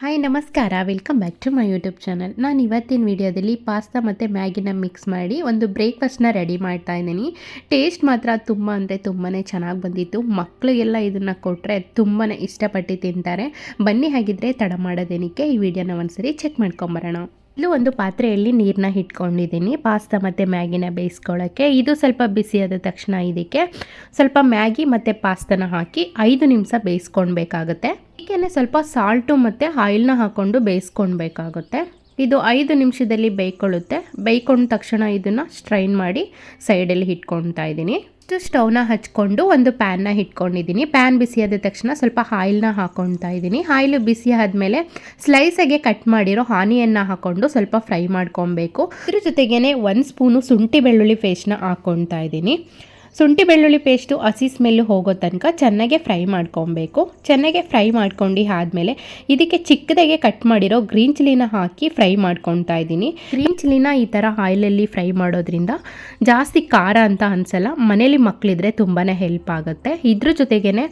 Hi ನಮಸ್ಕಾರ. Welcome back to my YouTube channel ನಾನು ಇವತ್ತಿನ ವಿಡಿಯೋದಲ್ಲಿ ಪಾಸ್ತಾ ಮತ್ತು ಮ್ಯಾಗಿನ ಮಿಕ್ಸ್ ಮಾಡಿ ಒಂದು ಬ್ರೇಕ್ಫಾಸ್ಟ್ನ ರೆಡಿ ಮಾಡ್ತಾ ಇದ್ದೀನಿ. ಟೇಸ್ಟ್ ಮಾತ್ರ ತುಂಬ ಅಂದರೆ ತುಂಬಾ ಚೆನ್ನಾಗಿ ಬಂದಿತ್ತು. ಮಕ್ಕಳಿಗೆಲ್ಲ ಇದನ್ನು ಕೊಟ್ಟರೆ ತುಂಬಾ ಇಷ್ಟಪಟ್ಟು ತಿಂತಾರೆ. ಬನ್ನಿ ಹಾಗಿದ್ರೆ ತಡ ಮಾಡೋದೇನಕ್ಕೆ ಈ ವಿಡಿಯೋನ ಒಂದ್ಸರಿ ಚೆಕ್ ಮಾಡ್ಕೊಂಬರೋಣ. ಇಲ್ಲೂ ಒಂದು ಪಾತ್ರೆಯಲ್ಲಿ ನೀರನ್ನ ಇಟ್ಕೊಂಡಿದ್ದೀನಿ ಪಾಸ್ತಾ ಮತ್ತು ಮ್ಯಾಗಿನ ಬೇಯಿಸ್ಕೊಳ್ಳೋಕ್ಕೆ ಇದು ಸ್ವಲ್ಪ ಬಿಸಿಯಾದ ತಕ್ಷಣ ಇದಕ್ಕೆ ಸ್ವಲ್ಪ ಮ್ಯಾಗಿ ಮತ್ತು ಪಾಸ್ತಾನ ಹಾಕಿ ಐದು ನಿಮಿಷ ಬೇಯಿಸ್ಕೊಳ್ಬೇಕಾಗುತ್ತೆ. ಹೀಗೆ ಸ್ವಲ್ಪ ಸಾಲ್ಟು ಮತ್ತು ಆಯಿಲ್ನ ಹಾಕ್ಕೊಂಡು ಬೇಯಿಸ್ಕೊಳ್ಬೇಕಾಗುತ್ತೆ. ಇದು ಐದು ನಿಮಿಷದಲ್ಲಿ ಬೇಯ್ಕೊಳ್ಳುತ್ತೆ. ಬೇಯ್ಕೊಂಡ ತಕ್ಷಣ ಇದನ್ನು ಸ್ಟ್ರೈನ್ ಮಾಡಿ ಸೈಡಲ್ಲಿ ಇಟ್ಕೊಳ್ತಾ ಇದ್ದೀನಿ. ಇಷ್ಟು ಸ್ಟವ್ನ ಹಚ್ಕೊಂಡು ಒಂದು ಪ್ಯಾನ್ನ ಇಟ್ಕೊಂಡಿದ್ದೀನಿ. ಪ್ಯಾನ್ ಬಿಸಿಯಾದ ತಕ್ಷಣ ಸ್ವಲ್ಪ ಆಯಿಲ್ನ ಹಾಕೊಳ್ತಾ ಇದ್ದೀನಿ. ಆಯಿಲು ಬಿಸಿ ಆದಮೇಲೆ ಸ್ಲೈಸಾಗೆ ಕಟ್ ಮಾಡಿರೋ ಹಾನಿಯನ್ನು ಹಾಕ್ಕೊಂಡು ಸ್ವಲ್ಪ ಫ್ರೈ ಮಾಡ್ಕೊಬೇಕು ಇದ್ರ ಜೊತೆಗೇ ಒಂದು ಸ್ಪೂನು ಶುಂಠಿ ಬೆಳ್ಳುಳ್ಳಿ ಪೇಸ್ಟ್ನ ಹಾಕ್ಕೊಳ್ತಾ ಇದ್ದೀನಿ. ಶುಂಠಿ ಬೆಳ್ಳುಳ್ಳಿ ಪೇಸ್ಟು ಹಸಿ ಸ್ಮೆಲ್ಲು ಹೋಗೋ ತನಕ ಚೆನ್ನಾಗೆ ಫ್ರೈ ಮಾಡ್ಕೊಬೇಕು. ಚೆನ್ನಾಗೆ ಫ್ರೈ ಮಾಡ್ಕೊಂಡು ಆದಮೇಲೆ ಇದಕ್ಕೆ ಚಿಕ್ಕದಾಗೆ ಕಟ್ ಮಾಡಿರೋ ಗ್ರೀನ್ ಚಿಲ್ಲಿನ ಹಾಕಿ ಫ್ರೈ ಮಾಡ್ಕೊತಾ ಇದ್ದೀನಿ. ಗ್ರೀನ್ ಚಿಲ್ಲಿನ ಈ ಥರ ಆಯಿಲಲ್ಲಿ ಫ್ರೈ ಮಾಡೋದ್ರಿಂದ ಜಾಸ್ತಿ ಖಾರ ಅಂತ ಅನಿಸಲ್ಲ ಮನೇಲಿ ಮಕ್ಕಳಿದ್ರೆ ತುಂಬಾ ಹೆಲ್ಪ್ ಆಗುತ್ತೆ. ಇದ್ರ ಜೊತೆಗೇ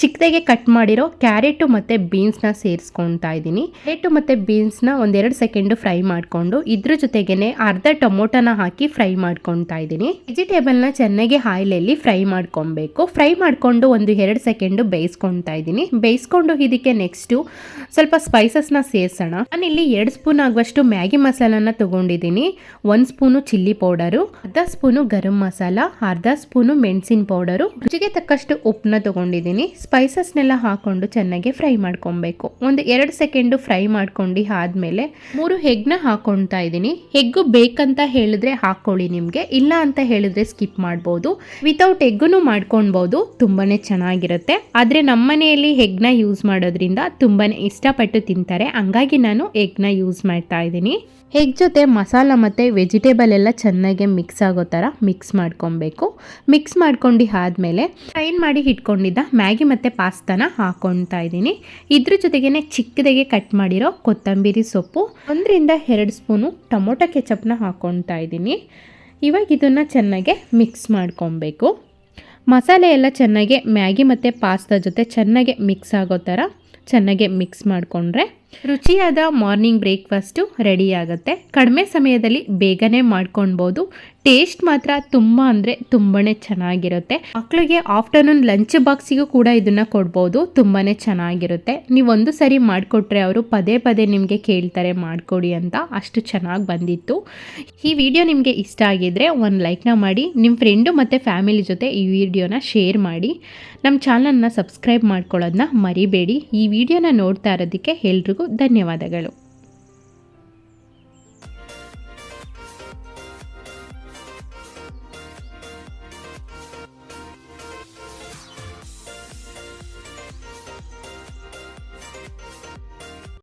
ಚಿಕ್ಕದಾಗೆ ಕಟ್ ಮಾಡಿರೋ ಕ್ಯಾರೆಟು ಮತ್ತು ಬೀನ್ಸ್ನ ಸೇರಿಸ್ಕೊತಾ ಇದ್ದೀನಿ. ಕ್ಯಾರೆಟು ಮತ್ತು ಬೀನ್ಸ್ನ ಒಂದೆರಡು ಸೆಕೆಂಡು ಫ್ರೈ ಮಾಡಿಕೊಂಡು ಇದ್ರ ಜೊತೆಗೇನೆ ಅರ್ಧ ಟೊಮೊಟೊನ ಹಾಕಿ ಫ್ರೈ ಮಾಡ್ಕೊತಾ ಇದ್ದೀನಿ. ವೆಜಿಟೇಬಲ್ನ ಚೆನ್ನಾಗಿ ಆಯಿಲಲ್ಲಿ ಫ್ರೈ ಮಾಡ್ಕೊಬೇಕು ಫ್ರೈ ಮಾಡಿಕೊಂಡು ಒಂದು ಎರಡು ಸೆಕೆಂಡು ಬೇಯಿಸ್ಕೊತಾ ಇದ್ದೀನಿ. ಬೇಯಿಸ್ಕೊಂಡು ಇದಕ್ಕೆ ನೆಕ್ಸ್ಟು ಸ್ವಲ್ಪ ಸ್ಪೈಸಸ್ನ ಸೇರಿಸೋಣ. ನಾನಿಲ್ಲಿ ಎರಡು ಸ್ಪೂನ್ ಆಗುವಷ್ಟು ಮ್ಯಾಗಿ ಮಸಾಲನ ತೊಗೊಂಡಿದ್ದೀನಿ. ಒಂದು ಸ್ಪೂನು ಚಿಲ್ಲಿ ಪೌಡರು, ಅರ್ಧ ಸ್ಪೂನು ಗರಂ ಮಸಾಲ, ಅರ್ಧ ಸ್ಪೂನು ಮೆಣಸಿನ ಪೌಡರು. ರುಚಿಗೆ ತಕ್ಕಷ್ಟು ಉಪ್ಪನ್ನ ತೊಗೊಂಡಿದ್ದೀನಿ. ಸ್ಪೈಸಸ್ನೆಲ್ಲ ಹಾಕೊಂಡು ಚೆನ್ನಾಗಿ ಫ್ರೈ ಮಾಡ್ಕೊಬೇಕು. ಒಂದು ಎರಡು ಸೆಕೆಂಡು ಫ್ರೈ ಮಾಡ್ಕೊಂಡು ಆದಮೇಲೆ ಮೂರು ಹೆಗ್ನ ಹಾಕೊಳ್ತಾ ಇದ್ದೀನಿ. ಹೆಗ್ಗು ಬೇಕಂತ ಹೇಳಿದ್ರೆ ಹಾಕ್ಕೊಳ್ಳಿ ನಿಮಗೆ. ಇಲ್ಲ ಅಂತ ಹೇಳಿದ್ರೆ ಸ್ಕಿಪ್ ಮಾಡ್ಬೋದು. ವಿತೌಟ್ ಎಗ್ಗು ಮಾಡ್ಕೊಳ್ಬೋದು. ತುಂಬಾ ಚೆನ್ನಾಗಿರುತ್ತೆ. ಆದರೆ ನಮ್ಮ ಮನೆಯಲ್ಲಿ ಹೆಗ್ನ ಯೂಸ್ ಮಾಡೋದ್ರಿಂದ ತುಂಬಾ ಇಷ್ಟಪಟ್ಟು ತಿಂತಾರೆ. ಹಂಗಾಗಿ ನಾನು ಎಗ್ನ ಯೂಸ್ ಮಾಡ್ತಾ ಇದ್ದೀನಿ. ಹೆಗ್ ಜೊತೆ ಮಸಾಲ ಮತ್ತು ವೆಜಿಟೇಬಲ್ ಎಲ್ಲ ಚೆನ್ನಾಗಿ ಮಿಕ್ಸ್ ಆಗೋ ಥರ ಮಿಕ್ಸ್ ಮಾಡ್ಕೊಬೇಕು ಮಿಕ್ಸ್ ಮಾಡ್ಕೊಂಡು ಆದಮೇಲೆ ಫ್ರೈನ್ ಮಾಡಿ ಇಟ್ಕೊಂಡಿದ್ದ ಮ್ಯಾಗಿ ಮತ್ತು ಪಾಸ್ತಾನ ಹಾಕೊಳ್ತಾ ಇದ್ದೀನಿ. ಇದ್ರ ಜೊತೆಗೇ ಚಿಕ್ಕದಾಗೆ ಕಟ್ ಮಾಡಿರೋ ಕೊತ್ತಂಬರಿ ಸೊಪ್ಪು, ಒಂದರಿಂದ ಎರಡು ಸ್ಪೂನು ಟೊಮೊಟೊ ಕೆಚಪ್ನ ಹಾಕ್ಕೊಳ್ತಾ ಇದ್ದೀನಿ. ಇವಾಗ ಇದನ್ನು ಚೆನ್ನಾಗೆ ಮಿಕ್ಸ್ ಮಾಡ್ಕೊಬೇಕು ಮಸಾಲೆ ಎಲ್ಲ ಚೆನ್ನಾಗಿ ಮ್ಯಾಗಿ ಮತ್ತು ಪಾಸ್ತಾ ಜೊತೆ ಚೆನ್ನಾಗೆ ಮಿಕ್ಸ್ ಆಗೋ ಥರ ಚೆನ್ನಾಗೆ ಮಿಕ್ಸ್ ಮಾಡಿಕೊಂಡ್ರೆ ರುಚಿಯಾದ ಮಾರ್ನಿಂಗ್ ಬ್ರೇಕ್ಫಾಸ್ಟು ರೆಡಿ ಆಗುತ್ತೆ. ಕಡಿಮೆ ಸಮಯದಲ್ಲಿ ಬೇಗನೆ ಮಾಡ್ಕೊಳ್ಬೋದು. ಟೇಸ್ಟ್ ಮಾತ್ರ ತುಂಬ ಅಂದರೆ ತುಂಬಾ ಚೆನ್ನಾಗಿರುತ್ತೆ. ಮಕ್ಕಳಿಗೆ ಆಫ್ಟರ್ನೂನ್ ಲಂಚ್ ಬಾಕ್ಸಿಗೂ ಕೂಡ ಇದನ್ನು ಕೊಡ್ಬೋದು ತುಂಬಾ ಚೆನ್ನಾಗಿರುತ್ತೆ. ನೀವು ಒಂದು ಸರಿ ಮಾಡಿಕೊಟ್ರೆ ಅವರು ಪದೇ ಪದೇ ನಿಮಗೆ ಕೇಳ್ತಾರೆ, ಮಾಡಿಕೊಡಿ ಅಂತ ಅಷ್ಟು ಚೆನ್ನಾಗಿ ಬಂದಿತ್ತು. ಈ ವಿಡಿಯೋ ನಿಮಗೆ ಇಷ್ಟ ಆಗಿದ್ರೆ ಒಂದು ಲೈಕ್ನ ಮಾಡಿ ನಿಮ್ಮ ಫ್ರೆಂಡು ಮತ್ತು ಫ್ಯಾಮಿಲಿ ಜೊತೆ ಈ ವಿಡಿಯೋನ ಶೇರ್ ಮಾಡಿ. ನಮ್ಮ ಚಾನಲ್ನ ಸಬ್ಸ್ಕ್ರೈಬ್ ಮಾಡ್ಕೊಳ್ಳೋದನ್ನ ಮರಿಬೇಡಿ. ಈ ವಿಡಿಯೋನ ನೋಡ್ತಾ ಇರೋದಕ್ಕೆ ಎಲ್ರಿಗೂ ಧನ್ಯವಾದಗಳು.